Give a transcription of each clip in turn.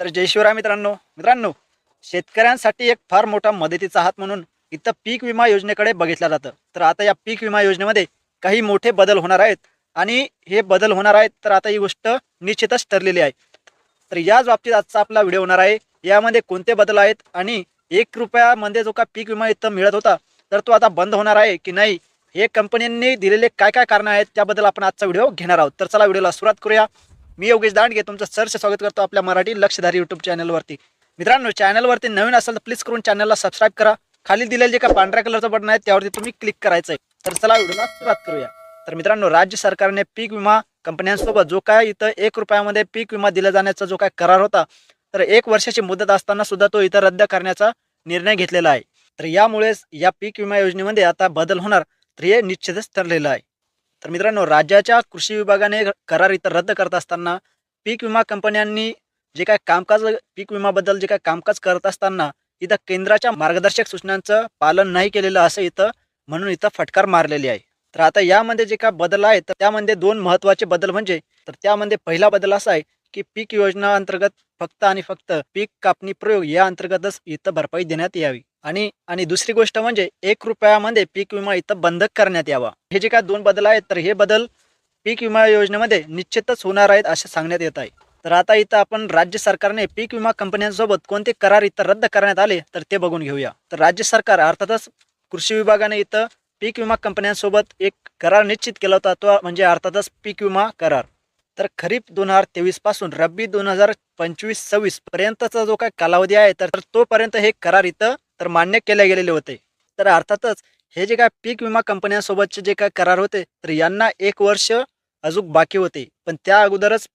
तर जय शिवराय मित्रांनो. मित्रांनो शेतकऱ्यांसाठी एक फार मोठा मदतीचा हात म्हणून इथं पीक विमा योजनेकडे बघितलं जातं. तर आता या पीक विमा योजनेमध्ये काही मोठे बदल होणार आहेत आणि हे बदल होणार आहेत तर आता ही गोष्ट निश्चितच ठरलेली आहे. तर याच बाबतीत आजचा आपला व्हिडिओ होणार आहे. यामध्ये कोणते बदल आहेत आणि एक रुपयामध्ये जो का पीक विमा इथं मिळत होता तर तो आता बंद होणार आहे की नाही? हे कंपन्यांनी दिलेले काय काय कारणं आहेत? त्याबद्दल आपण आजचा व्हिडिओ घेणार आहोत. तर चला व्हिडिओला सुरुवात करूया. मी योगेश दांडगे तुमचं सरसे स्वागत करतो आपल्या मराठी लक्षधारी यूट्यूब चॅनलवरती मित्रांनो चॅनलवरती नवीन असेल तर प्लीज करून चॅनलला सबस्क्राईब करा. खाली दिलेलं जे का पांढऱ्या कलरचं बटन आहे त्यावरती तुम्ही क्लिक करायचं आहे तर चला व्हिडिओला सुरुवात करूया. तर मित्रांनो राज्य सरकारने पीक विमा कंपन्यांसोबत जो काय इथं एक रुपयामध्ये पीक विमा दिला जाण्याचा जो काय करार होता तर एक वर्षाची मुदत असताना सुद्धा तो इथं रद्द करण्याचा निर्णय घेतलेला आहे. तर यामुळेच या पीक विमा योजनेमध्ये आता बदल होणार तर हे निश्चितच ठरलेलं आहे. तर मित्रांनो राज्याच्या कृषी विभागाने करार इथं रद्द करत असताना पीक विमा कंपन्यांनी जे काय कामकाज पीक विमाबद्दल जे काय कामकाज करत असताना इथं केंद्राच्या मार्गदर्शक सूचनांचं पालन नाही केलेलं असं इथं म्हणून इथं फटकार मारलेली आहे. तर आता यामध्ये जे काय बदल आहे तर त्यामध्ये दोन महत्त्वाचे बदल म्हणजे तर त्यामध्ये पहिला बदल असा आहे की पीक योजना अंतर्गत फक्त आणि फक्त पीक कापणी प्रयोग या अंतर्गतच इथं भरपाई देण्यात यावी. आणि आणि दुसरी गोष्ट म्हणजे एक रुपयामध्ये पीक विमा इथं बंद करण्यात यावा. हे जे काय दोन बदल आहेत तर हे बदल पीक विमा योजनेमध्ये निश्चितच होणार आहेत असे सांगण्यात येत आहे. तर आता इथं आपण राज्य सरकारने पीक विमा कंपन्यांसोबत कोणते करार इथं रद्द करण्यात आले तर ते बघून घेऊया. तर राज्य सरकार अर्थातच कृषी विभागाने इथं पीक विमा कंपन्यांसोबत एक करार निश्चित केला होता तो म्हणजे अर्थातच पीक विमा करार. तर खरीप दोन हजार तेवीसपासून रब्बी दोन हजार पंचवीस सव्वीस पर्यंतचा जो काय कालावधी आहे तर तोपर्यंत हे करार इथं तर मान्य केले गेलेले होते. तर अर्थातच हे जे काय पीक विमा कंपन्यांसोबतचे जे काय करार होते तर यांना एक वर्ष अजून बाकी होते. पण त्या अगोदरच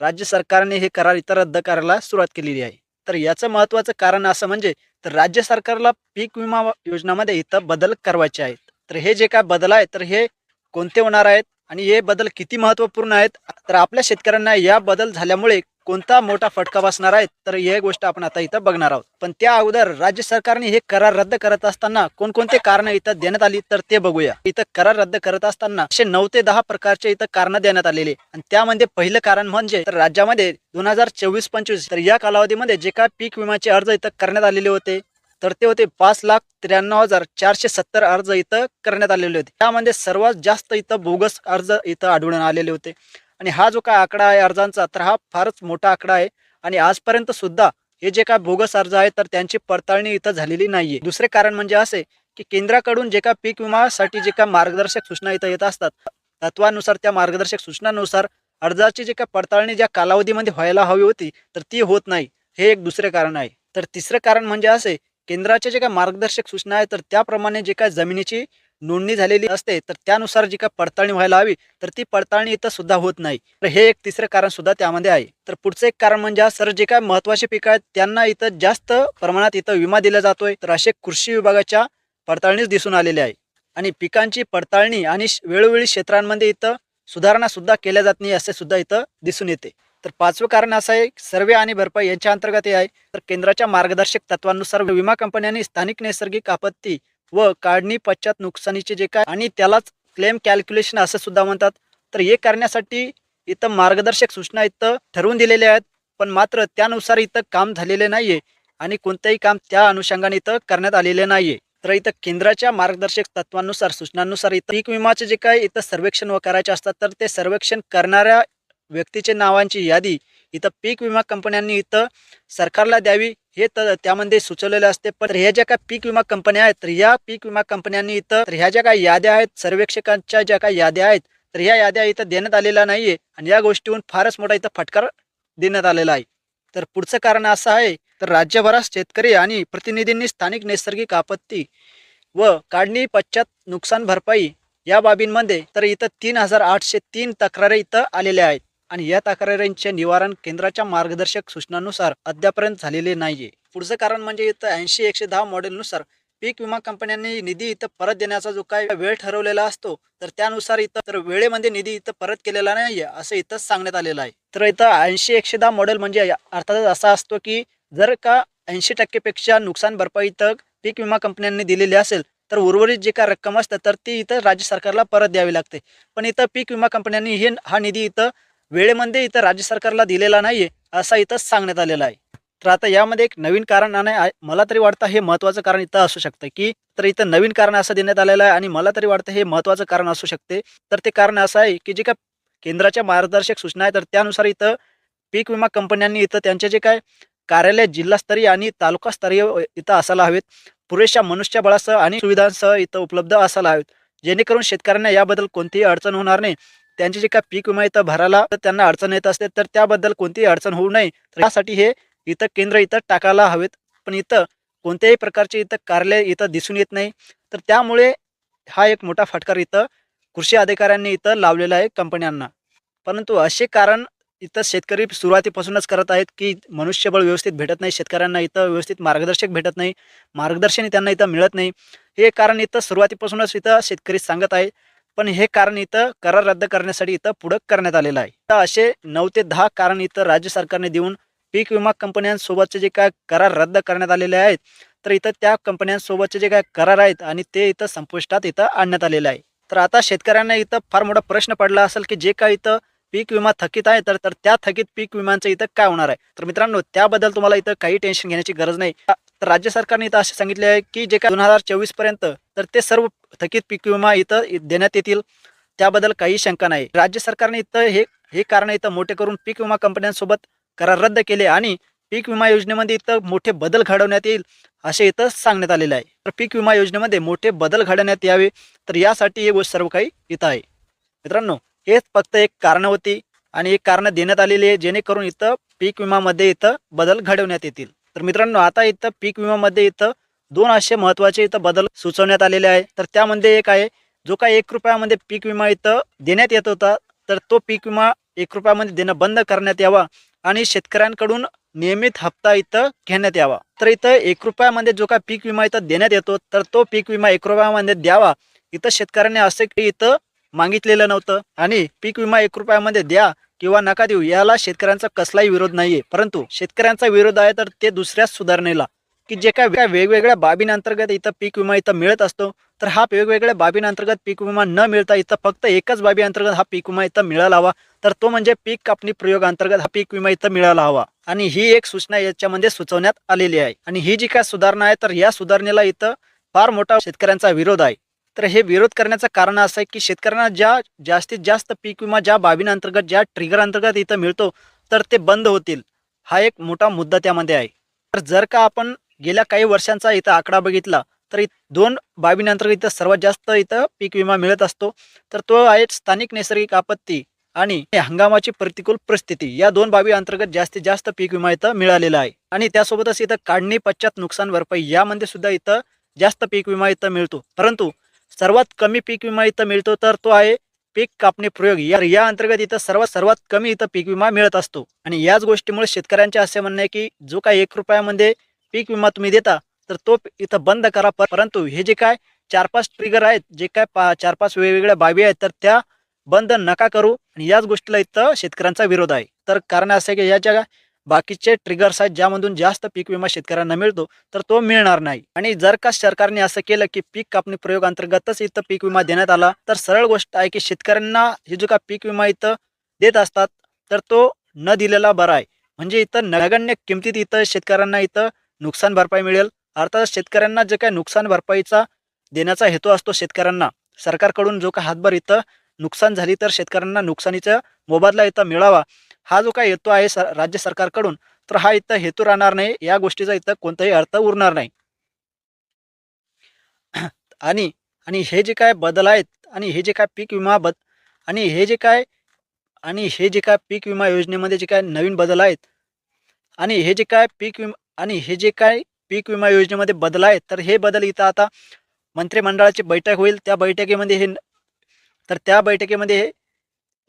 राज्य सरकारने हे करार इतर रद्द करायला सुरुवात केलेली आहे. तर याचं महत्त्वाचं कारण असं म्हणजे तर राज्य सरकारला पीक विमा योजनामध्ये इथं बदल करवायचे आहेत. तर हे जे काय बदल आहेत तर हे कोणते होणार आहेत आणि हे बदल किती महत्त्वपूर्ण आहेत तर आपल्या शेतकऱ्यांना या बदल झाल्यामुळे कोणता मोठा फटका बसणार आहे तर ही गोष्ट आपण आता इथं बघणार आहोत. पण त्या अगोदर राज्य सरकारने हे करार रद्द करत असताना कोणकोणते कारण इथं देण्यात आली तर ते बघूया. इथं करार रद्द करत असताना असे नऊ ते दहा प्रकारचे इथं कारण देण्यात आलेले आणि त्यामध्ये पहिलं कारण म्हणजे तर राज्यामध्ये दोन हजार चोवीस पंचवीस तर या कालावधीमध्ये जे काय पीक विम्याचे अर्ज इथं करण्यात आलेले होते तर ते होते पाच लाख त्र्याण्णव हजार चारशे सत्तर अर्ज इथं करण्यात आलेले होते. त्यामध्ये सर्वात जास्त इथं बोगस अर्ज इथं आढळून आलेले होते. आणि हा जो काय आकडा आहे अर्जांचा तर हा फारच मोठा आकडा आहे. आणि आजपर्यंत सुद्धा हे जे काय बोगस अर्ज आहे तर त्यांची पडताळणी इथं झालेली नाहीये. दुसरे कारण म्हणजे असे की केंद्राकडून जे काय पीक विमासाठी जे काय मार्गदर्शक सूचना इथं येत असतात तत्वानुसार त्या मार्गदर्शक सूचनानुसार अर्जाची जे काय पडताळणी ज्या कालावधीमध्ये व्हायला हवी होती तर ती होत नाही. हे एक दुसरे कारण आहे. तर तिसरं कारण म्हणजे असे केंद्राचे जे काय मार्गदर्शक सूचना आहे तर त्याप्रमाणे जे काय जमिनीची नोंदणी झालेली असते तर त्यानुसार जी काय पडताळणी व्हायला हवी तर ती पडताळणी इथं सुद्धा होत नाही. तर हे एक तिसरं कारण सुद्धा त्यामध्ये आहे. तर पुढचं एक कारण म्हणजे सर जे काय महत्त्वाचे पिकं आहेत त्यांना इथं जास्त प्रमाणात इथं विमा दिला जातोय. तर असे कृषी विभागाच्या पडताळणीच दिसून आलेले आहे. आणि पिकांची पडताळणी आणि वेळोवेळी क्षेत्रांमध्ये इथं सुधारणा सुद्धा केल्या जात नाही असे सुद्धा इथं दिसून येते. तर पाचवं कारण असं आहे सर्वे आणि भरपाई यांच्या अंतर्गत हे आहे. तर केंद्राच्या मार्गदर्शक तत्वानुसार विमा कंपन्यांनी स्थानिक नैसर्गिक आपत्ती व काढणी पश्चात नुकसानीचे जे काय आणि त्यालाच क्लेम कॅल्क्युलेशन असं सुद्धा म्हणतात. तर हे करण्यासाठी इथं मार्गदर्शक सूचना इथं ठरवून दिलेल्या आहेत. पण मात्र त्यानुसार इथं काम झालेले नाहीये आणि कोणतंही काम त्या अनुषंगाने इथं करण्यात आलेले नाहीये. तर इथं केंद्राच्या मार्गदर्शक तत्वानुसार सूचनांनुसार इथं पीक विमाचे जे काय इथं सर्वेक्षण व करायचे असतात तर ते सर्वेक्षण करणाऱ्या व्यक्तीचे नावांची यादी इथं पीक विमा कंपन्यांनी इथं सरकारला द्यावी हे तर त्यामध्ये सुचवलेलं असते. पण ह्या ज्या काय पीक विमा कंपन्या आहेत तर या पीक विमा कंपन्यांनी इथं तर ह्या ज्या काही याद्या आहेत सर्वेक्षकांच्या ज्या काही याद्या आहेत तर ह्या याद्या इथं देण्यात आलेल्या नाहीये. आणि या गोष्टीहून फारच मोठा इथं फटकार देण्यात आलेला आहे. तर पुढचं कारण असं आहे तर राज्यभरात शेतकरी आणि प्रतिनिधींनी स्थानिक नैसर्गिक आपत्ती व काढणी पश्चात नुकसान भरपाई या बाबींमध्ये तर इथं तीन हजार आठशे तीन तक्रारी इथं आलेल्या आहेत. आणि या तक्रारींचे निवारण केंद्राच्या मार्गदर्शक सूचनानुसार अद्यापर्यंत झालेले नाहीये. पुढचं कारण म्हणजे इथं ऐंशी एकशे दहा मॉडेलनुसार पीक विमा कंपन्यांनी निधी इथं परत देण्याचा जो काय वेळ ठरवलेला असतो तर त्यानुसार इथं तर वेळेमध्ये निधी इथं परत केलेला नाहीये असं इथं सांगण्यात आलेलं आहे. तर इथं ऐंशी एकशे दहा मॉडेल म्हणजे अर्थातच असा असतो की जर का ऐंशी टक्केपेक्षा नुकसान भरपाई इथं पीक विमा कंपन्यांनी दिलेली असेल तर उर्वरित जे काय रक्कम असतं तर ती इथं राज्य सरकारला परत द्यावी लागते. पण इथं पीक विमा कंपन्यांनी हे हा निधी इथं वेळेमध्ये इथं राज्य सरकारला दिलेला नाही आहे असा इथं सांगण्यात आलेला आहे. तर आता यामध्ये एक नवीन कारण आणि मला तरी वाटतं हे महत्त्वाचं कारण इथं असू शकतं की तर इथं नवीन कारण असं देण्यात आलेलं आहे आणि मला तरी वाटतं हे महत्त्वाचं कारण असू शकते. तर ते कारण असं आहे की जे काय केंद्राच्या मार्गदर्शक सूचना आहे तर त्यानुसार इथं पीक विमा कंपन्यांनी इथं त्यांचे जे काय कार्यालय जिल्हास्तरीय आणि तालुकास्तरीय इथं असायला हवेत. पुरेशा मनुष्यबळासह आणि सुविधांसह इथं उपलब्ध असायला हवेत. जेणेकरून शेतकऱ्यांना याबद्दल कोणतीही अडचण होणार नाही. त्यांचे जे काय पीक विमा इथं भरायला तर त्यांना अडचण येत असते तर त्याबद्दल कोणतीही अडचण होऊ नये. तर यासाठी हे इथं केंद्र इथं टाकायला हवेत पण इथं कोणत्याही प्रकारचे इथं कार्यालय इथं दिसून येत नाही. तर त्यामुळे हा एक मोठा फटकार इथं कृषी अधिकाऱ्यांनी इथं लावलेला आहे कंपन्यांना. परंतु असे कारण इथं शेतकरी सुरुवातीपासूनच करत आहेत की मनुष्यबळ व्यवस्थित भेटत नाही शेतकऱ्यांना इथं व्यवस्थित मार्गदर्शक भेटत नाही मार्गदर्शन त्यांना इथं मिळत नाही. हे कारण इथं सुरुवातीपासूनच इथं शेतकरी सांगत आहे. पण हे कारण इथं करार रद्द करण्यासाठी इथं पुढं करण्यात आलेलं आहे. तर असे नऊ ते दहा कारण इथं राज्य सरकारने देऊन पीक विमा कंपन्यांसोबतचे जे काय करार रद्द करण्यात आलेले आहेत तर इथं त्या कंपन्यांसोबतचे जे काय करार आहेत आणि ते इथं संपुष्टात इथं आणण्यात आलेलं आहे. तर आता शेतकऱ्यांना इथं फार मोठा प्रश्न पडला असेल की जे काय इथं पीक विमा थकीत आहे तर तर त्या थकीत पीक विम्यांचं इथं काय होणार आहे? तर मित्रांनो त्याबद्दल तुम्हाला इथं काही टेन्शन घेण्याची गरज नाही. तर राज्य सरकारने इथं असे सांगितले आहे की जे काय दोन हजार चोवीसपर्यंत तर ते सर्व थकीत पीक विमा इथं देण्यात येतील. त्याबद्दल काही शंका नाही. राज्य सरकारने इथं हे हे कारण इथं मोठे करून पीक विमा कंपन्यांसोबत करार रद्द केले आणि पीक विमा योजनेमध्ये इथं मोठे बदल घडवण्यात येईल असे इथं सांगण्यात आलेले आहे. तर पीक विमा योजनेमध्ये मोठे बदल घडवण्यात यावे तर यासाठी हे गोष्ट सर्व काही इथं आहे. मित्रांनो हेच फक्त एक कारणं होती आणि एक कारणं देण्यात आलेली आहे जेणेकरून इथं पीक विमामध्ये इथं बदल घडवण्यात येतील. तर मित्रांनो आता इथं पीक विमामध्ये इथं दोन असे महत्त्वाचे इथं बदल सुचवण्यात आलेले आहे तर त्यामध्ये एक आहे जो काही एक रुपयामध्ये पीक विमा इथं देण्यात येत होता तर तो पीक विमा एक रुपयामध्ये देणं बंद करण्यात यावा आणि शेतकऱ्यांकडून नियमित हप्ता इथं घेण्यात यावा. तर इथं एक रुपयामध्ये जो काय पीक विमा इथं देण्यात येतो तर तो पीक विमा एक रुपयामध्ये द्यावा. इथं शेतकऱ्यांनी असं की इथं मागितलेलं नव्हतं. आणि पीक विमा एक रुपयामध्ये द्या किंवा नका देऊ याला शेतकऱ्यांचा कसलाही विरोध नाहीये. परंतु शेतकऱ्यांचा विरोध आहे तर ते दुसऱ्याच सुधारणेला. की जे काय वेगवेगळ्या बाबींअंतर्गत इथं पीक विमा इथं मिळत असतो तर हा वेगवेगळ्या बाबींअंतर्गत पीक विमा न मिळता इथं फक्त एकच बाबी अंतर्गत हा पीक विमा इथं मिळाला हवा. तर तो म्हणजे पीक कापणी प्रयोग अंतर्गत हा पीक विमा इथं मिळाला हवा. आणि ही एक सूचना याच्यामध्ये सुचवण्यात आलेली आहे. आणि ही जी काय सुधारणा आहे तर या सुधारणेला इथं फार मोठा शेतकऱ्यांचा विरोध आहे. तर हे विरोध करण्याचं कारण असं आहे की शेतकऱ्यांना ज्या जास्तीत जास्त पीक विमा ज्या बाबींअंतर्गत ज्या ट्रिगर अंतर्गत इथं मिळतो तर ते बंद होतील. हा एक मोठा मुद्दा त्यामध्ये आहे. तर जर का आपण गेल्या काही वर्षांचा इथं आकडा बघितला तर दोन बाबींअंतर्गत इथं सर्वात जास्त इथं पीक विमा मिळत असतो. तर तो आहे स्थानिक नैसर्गिक आपत्ती आणि हंगामाची प्रतिकूल परिस्थिती. या दोन बाबी अंतर्गत जास्तीत जास्त पीक विमा इथं मिळालेला आहे. आणि त्यासोबतच इथं काढणी पश्चात नुकसान भरपाई यामध्ये सुद्धा इथं जास्त पीक विमा इथं मिळतो. परंतु सर्वात कमी पीक विमा इथं मिळतो तर तो आहे पीक कापणी प्रयोग. या या अंतर्गत इथं सर्वात सर्वात कमी इथं पीक विमा मिळत असतो. आणि याच गोष्टीमुळे शेतकऱ्यांचे असे म्हणणे आहे की जो काय एक रुपयामध्ये पीक विमा तुम्ही देता तर तो इथं बंद करा. पर- परंतु हे जे काय चार पाच ट्रिगर आहेत जे काय पा चार पाच वेगवेगळ्या बाबी आहेत तर त्या बंद नका करू. आणि याच गोष्टीला इथं शेतकऱ्यांचा विरोध आहे. तर कारण असं आहे की या ज्या बाकीचे ट्रिगर्स आहेत ज्यामधून जास्त पीक विमा शेतकऱ्यांना मिळतो तर तो मिळणार नाही. आणि जर का सरकारने असं केलं की पीक कापणी प्रयोग अंतर्गतच इथं पीक विमा देण्यात आला तर सरळ गोष्ट आहे की शेतकऱ्यांना हे जो का पीक विमा इथं देत असतात तर तो न दिलेला बरा आहे. म्हणजे इथं नगण्य किमतीत इथं शेतकऱ्यांना इथं नुकसान भरपाई मिळेल. अर्थात शेतकऱ्यांना जे काय नुकसान भरपाईचा देण्याचा हेतू असतो शेतकऱ्यांना. सरकारकडून जो काय हातभार इथं नुकसान झाली तर शेतकऱ्यांना नुकसानीचा मोबदला इथं मिळावा. हा जो काय हेतू आहे सर राज्य सरकारकडून तर हा इथं हेतू राहणार नाही या गोष्टीचा इथं कोणताही अर्थ उरणार नाही. आणि आणि हे जे काय बदल आहेत आणि हे जे काय पीक विमा बद आणि हे जे काय आणि हे जे काय पीक विमा योजनेमध्ये जे काय नवीन बदल आहेत आणि हे जे काय पीक विमा आणि हे जे काय पीक विमा योजनेमध्ये बदल आहेत तर हे बदल इथं आता मंत्रिमंडळाची बैठक होईल. त्या बैठकीमध्ये हे तर त्या बैठकीमध्ये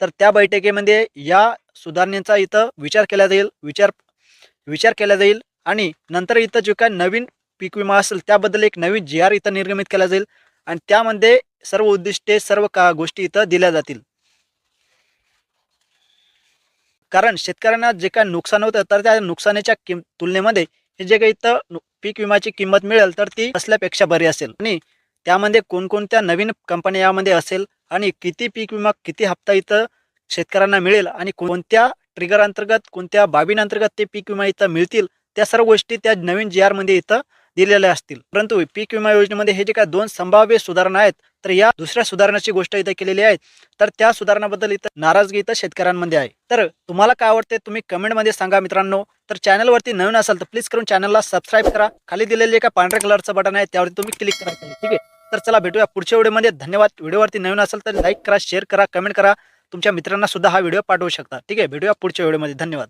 तर त्या बैठकीमध्ये या सुधारणेचा इथं विचार केला जाईल विचार विचार केला जाईल आणि नंतर इथं जे काय नवीन पीक विमा असेल त्याबद्दल एक नवीन जी आर इथं निर्गमित केला जाईल आणि त्यामध्ये सर्व उद्दिष्टे सर्व का गोष्टी इथं दिल्या जातील. कारण शेतकऱ्यांना जे काय नुकसान होतं तर त्या नुकसानीच्या किम तुलनेमध्ये हे जे काही इथं पीक विम्याची किंमत मिळेल तर ती असल्यापेक्षा बरी असेल. आणि त्यामध्ये कोणकोणत्या नवीन कंपन्या यामध्ये असेल आणि किती पीक विमा किती हप्ता इथं शेतकऱ्यांना मिळेल आणि कोणत्या ट्रिगर अंतर्गत कोणत्या बाबींअंतर्गत ते पीक विमा इथं मिळतील त्या सर्व गोष्टी त्या नवीन जी आरमध्ये इथं दिलेल्या असतील. परंतु पीक विमा योजनेमध्ये हे जे काय दोन संभाव्य सुधारणा आहेत तर या दुसऱ्या सुधारणाची गोष्ट इथं केलेली आहे. तर त्या सुधारणाबद्दल इथं नाराजगी इथं शेतकऱ्यांमध्ये आहे. तर तुम्हाला काय आवडते तुम्ही कमेंटमध्ये सांगा मित्रांनो. तर चॅनलवरती नवीन असाल तर प्लीज करून चॅनलला सबस्क्राईब करा. खाली दिलेले एका पांढऱ्या कलरचं बटन आहे त्यावरती तुम्ही क्लिक करा. ठीक आहे? तर चला भेटूया पुढच्या व्हिडिओमध्ये. धन्यवाद. व्हिडिओवरती नवीन असेल तर लाईक करा शेअर करा कमेंट करा. तुमच्या मित्रांना सुद्धा हा व्हिडिओ पाठवू शकता. ठीक आहे? भेटूया पुढच्या व्हिडिओमध्ये. धन्यवाद.